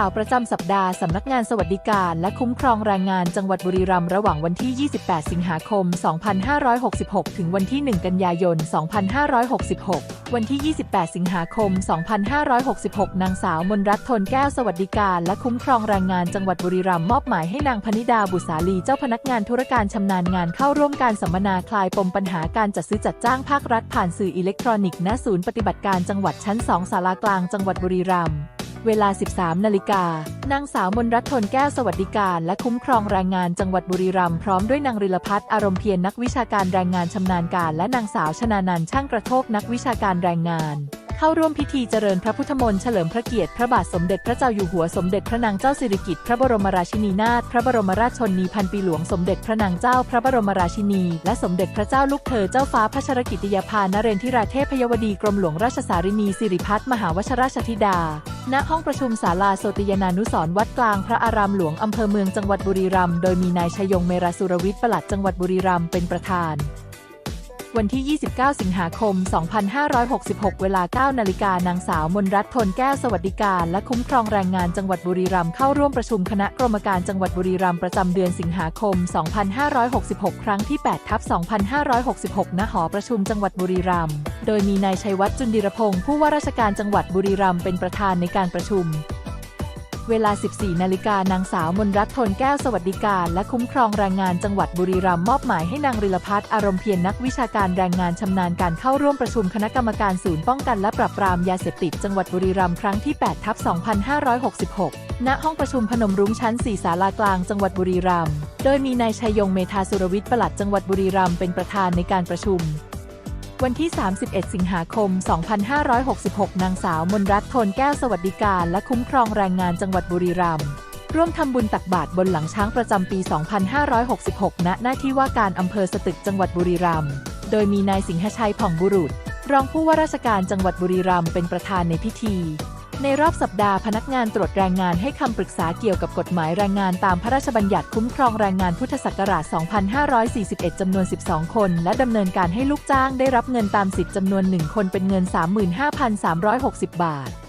ข่าวประจำสัปดาห์ สำนักงานสวัสดิการและคุ้มครองแรงงานจังหวัดบุรีรัมย์ระหว่างวันที่ 28 สิงหาคม 2566 ถึงวันที่ 1 กันยายน 2566 วันที่ 28 สิงหาคม 2566 นางสาวมนรัตน์ทนแก้วสวัสดิการและคุ้มครองแรงงานจังหวัดบุรีรัมย์มอบหมายให้นางพนิดาบุษาลีเจ้าพนักงานธุรการชำนาญงานเข้าร่วมการสัมมนาคลายปมปัญหาการจัดซื้อจัดจ้างภาครัฐผ่านสื่ออิเล็กทรอนิกส์ณศูนย์ปฏิบัติการจังหวัดชั้น 2 ศาลากลางจังหวัดบุรีรัมย์ เวลา 13 นาฬิกานางสาวมนรัตน์ทนแก้วสวัสดิการ และคุ้มครองแรงงานจังหวัดบุรีรัมย์พร้อมด้วยนางริลพัฒน์อารมณ์เพียรนักวิชาการแรงงานชำนาญการ และนางสาวชนานันช่างกระโทกนักวิชาการแรงงาน เข้าร่วมพิธีเจริญพระพุทธมนต์เฉลิมพระเกียรติพระบาทสมเด็จพระเจ้าอยู่หัวสมเด็จพระนางเจ้าสิริกิติ์พระบรมราชินีนาถพระบรมราชชนนีพันปีหลวงสมเด็จพระนางเจ้าพระบรมราชินี และสมเด็จพระเจ้าลูกเธอเจ้าฟ้าพระชรกิติยาภานเรนทิราเทพยวดีกรมหลวงราชสารินีสิริพัฒมหาวชราชธิดา ณ ห้องประชุมศาลาโสติยานานุสรวัดกลางพระอารามหลวงอำเภอเมืองจังหวัดบุรีรัมย์โดยมีนายชยงเมราสุรวิทย์ปลัดจังหวัดบุรีรัมย์เป็นประธาน วันที่ 29 สิงหาคม 2566 เวลา 9 นาฬิกานางสาวมนรัตน์ทนแก้วสวัสดิการ และคุ้มครองแรงงานจังหวัดบุรีรัมย์เข้าร่วมประชุมคณะกรรมการจังหวัดบุรีรัมย์ประจำเดือนสิงหาคม 2566 ครั้งที่ 8 ทับ 2566 ณ หอประชุมจังหวัดบุรีรัมย์ โดยมีนายชัยวัฒน์จุนดิรพงศ์ผู้ว่าราชการจังหวัดบุรีรัมย์เป็นประธานในการประชุม เวลา 14 นาฬิกานางสาวมนรัตน์ทนแก้วสวัสดิการและคุ้มครองแรงงานจังหวัดบุรีรัมย์มอบหมายให้นางริลพัฒน์อารมณ์เพียรนักวิชาการแรงงานชำนาญการเข้าร่วมประชุมคณะกรรมการศูนย์ป้องกันและปราบปรามยาเสพติดจังหวัดบุรีรัมย์ครั้งที่ 8 ทับ 2566 ณ ห้องประชุมพนมรุ้งชั้น 4 ศาลากลางจังหวัดบุรีรัมย์ โดยมีนายชัยยงเมธาสุรวิทย์ปลัดจังหวัดบุรีรัมย์เป็นประธานในการประชุม วันที่ 31 สิงหาคม 2566 นางสาวมนรัตน์ทนแก้วสวัสดิการและคุ้มครองแรงงานจังหวัดบุรีรัมย์ร่วมทำบุญตักบาตรบนหลังช้างประจำปี 2566 ณ หน้าที่ว่าการอำเภอสตึกจังหวัดบุรีรัมย์ โดยมีนายสิงหชัยผ่องบุรุษ รองผู้ว่าราชการจังหวัดบุรีรัมย์เป็นประธานในพิธี ในรอบสัปดาห์พนักงานตรวจแรงงานให้คำปรึกษาเกี่ยวกับกฎหมายแรงงานตามพระราชบัญญัติคุ้มครองแรงงานพุทธศักราช 2541 จำนวน 12 คน และดำเนินการให้ลูกจ้างได้รับเงินตามสิทธิ์จำนวน 1 คนเป็นเงิน 35,360 บาท